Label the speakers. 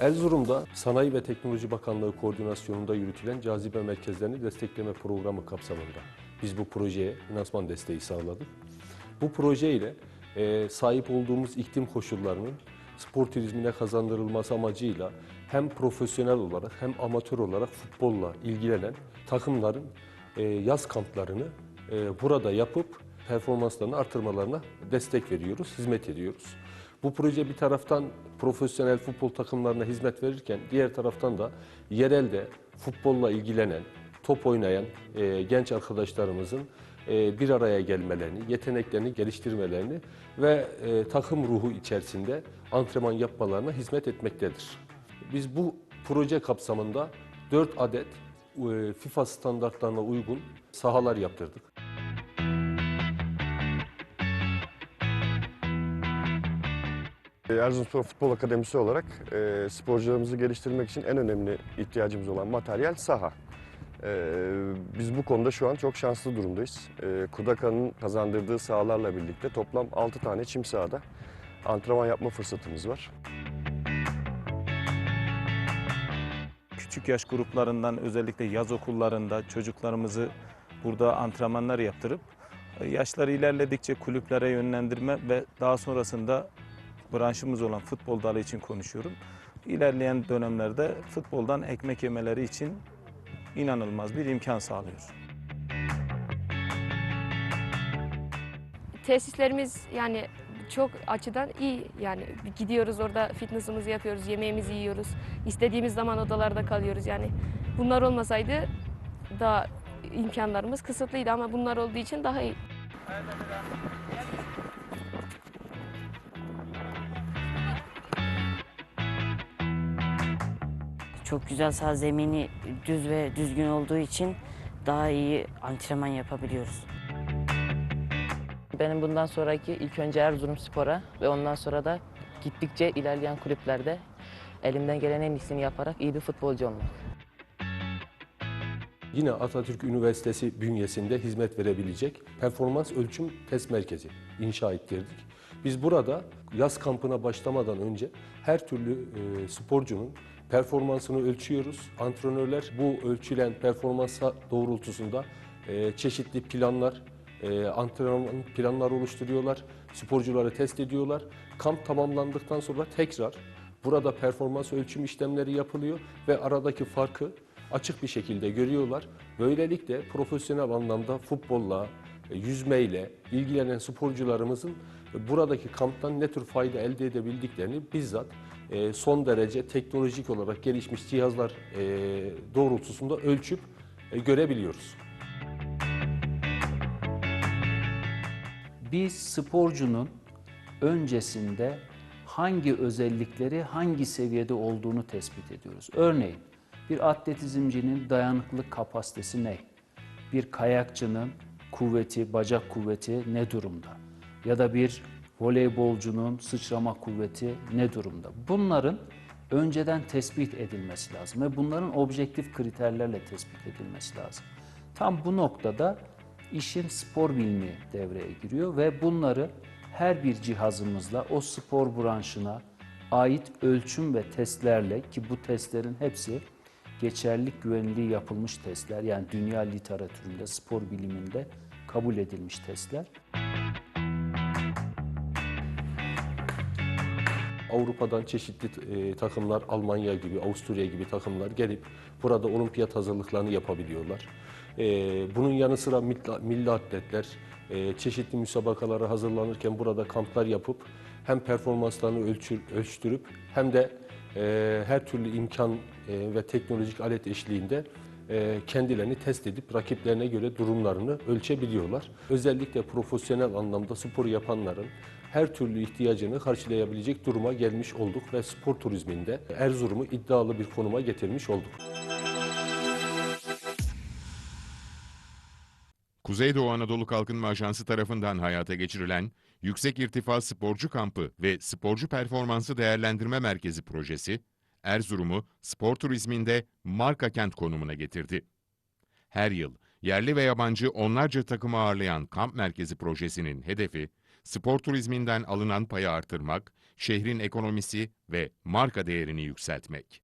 Speaker 1: Erzurum'da Sanayi ve Teknoloji Bakanlığı koordinasyonunda yürütülen cazibe merkezlerini destekleme programı kapsamında biz bu projeye finansman desteği sağladık. Bu proje ile e, sahip olduğumuz iklim koşullarının spor turizmine kazandırılması amacıyla hem profesyonel olarak hem amatör olarak futbolla ilgilenen takımların e, yaz kamplarını e, burada yapıp performanslarını artırmalarına destek veriyoruz, hizmet ediyoruz. Bu proje bir taraftan profesyonel futbol takımlarına hizmet verirken diğer taraftan da yerelde futbolla ilgilenen, top oynayan e, genç arkadaşlarımızın e, bir araya gelmelerini, yeteneklerini geliştirmelerini ve e, takım ruhu içerisinde antrenman yapmalarına hizmet etmektedir. Biz bu proje kapsamında 4 adet e, FIFA standartlarına uygun sahalar yaptırdık.
Speaker 2: Erzurumspor Futbol Akademisi olarak e, sporcularımızı geliştirmek için en önemli ihtiyacımız olan materyal saha. E, biz bu konuda şu an çok şanslı durumdayız. E, Kudaka'nın kazandırdığı sahalarla birlikte toplam 6 tane çim sahada antrenman yapma fırsatımız var.
Speaker 3: Küçük yaş gruplarından özellikle yaz okullarında çocuklarımızı burada antrenmanlar yaptırıp e, yaşları ilerledikçe kulüplere yönlendirme ve daha sonrasında branşımız olan futbol dalı için konuşuyorum. İlerleyen dönemlerde futboldan ekmek yemeleri için inanılmaz bir imkan sağlıyor.
Speaker 4: Tesislerimiz yani çok açıdan iyi yani gidiyoruz orada fitness'ımızı yapıyoruz, yemeğimizi yiyoruz. İstediğimiz zaman odalarda kalıyoruz yani. Bunlar olmasaydı da imkanlarımız kısıtlıydı ama bunlar olduğu için daha iyi.
Speaker 5: Çok güzel sağ zemini düz ve düzgün olduğu için daha iyi antrenman yapabiliyoruz.
Speaker 6: Benim bundan sonraki ilk önce Erzurumspor'a ve ondan sonra da gittikçe ilerleyen kulüplerde elimden gelen en iyisini yaparak iyi bir futbolcu olmak.
Speaker 1: Yine Atatürk Üniversitesi bünyesinde hizmet verebilecek performans ölçüm test merkezi inşa ettirdik. Biz burada yaz kampına başlamadan önce her türlü e, sporcunun performansını ölçüyoruz. Antrenörler bu ölçülen performansa doğrultusunda e, çeşitli planlar, e, antrenman planlar oluşturuyorlar. Sporcuları test ediyorlar. Kamp tamamlandıktan sonra tekrar burada performans ölçüm işlemleri yapılıyor ve aradaki farkı açık bir şekilde görüyorlar. Böylelikle profesyonel anlamda futbolla, e, yüzmeyle ilgilenen sporcularımızın buradaki kamptan ne tür fayda elde edebildiklerini bizzat e, son derece teknolojik olarak gelişmiş cihazlar doğrultusunda ölçüp görebiliyoruz.
Speaker 7: bir sporcunun öncesinde hangi özellikleri hangi seviyede olduğunu tespit ediyoruz. Örneğin bir atletizmcinin dayanıklılık kapasitesi ne? Bir kayakçının kuvveti, bacak kuvveti ne durumda? Ya da bir voleybolcunun sıçrama kuvveti ne durumda? Bunların önceden tespit edilmesi lazım ve bunların objektif kriterlerle tespit edilmesi lazım. Tam bu noktada işin spor bilimi devreye giriyor ve bunları her bir cihazımızla o spor branşına ait ölçüm ve testlerle ki bu testlerin hepsi geçerlilik güvenliği yapılmış testler yani dünya literatüründe, spor biliminde kabul edilmiş testler.
Speaker 1: Avrupa'dan çeşitli e, takımlar, Almanya gibi, Avusturya gibi takımlar gelip burada olimpiyat hazırlıklarını yapabiliyorlar. E, bunun yanı sıra milli, atletler e, çeşitli müsabakalara hazırlanırken burada kamplar yapıp hem performanslarını ölçür, ölçtürüp hem de e, her türlü imkan e, ve teknolojik alet eşliğinde kendilerini test edip rakiplerine göre durumlarını ölçebiliyorlar. Özellikle profesyonel anlamda spor yapanların her türlü ihtiyacını karşılayabilecek duruma gelmiş olduk ve spor turizminde Erzurum'u iddialı bir konuma getirmiş olduk.
Speaker 8: Kuzeydoğu Anadolu Kalkınma Ajansı tarafından hayata geçirilen Yüksek İrtifa Sporcu Kampı ve Sporcu Performansı Değerlendirme Merkezi projesi, Erzurum'u spor turizminde marka kent konumuna getirdi. Her yıl yerli ve yabancı onlarca takımı ağırlayan kamp merkezi projesinin hedefi, spor turizminden alınan payı artırmak, şehrin ekonomisi ve marka değerini yükseltmek.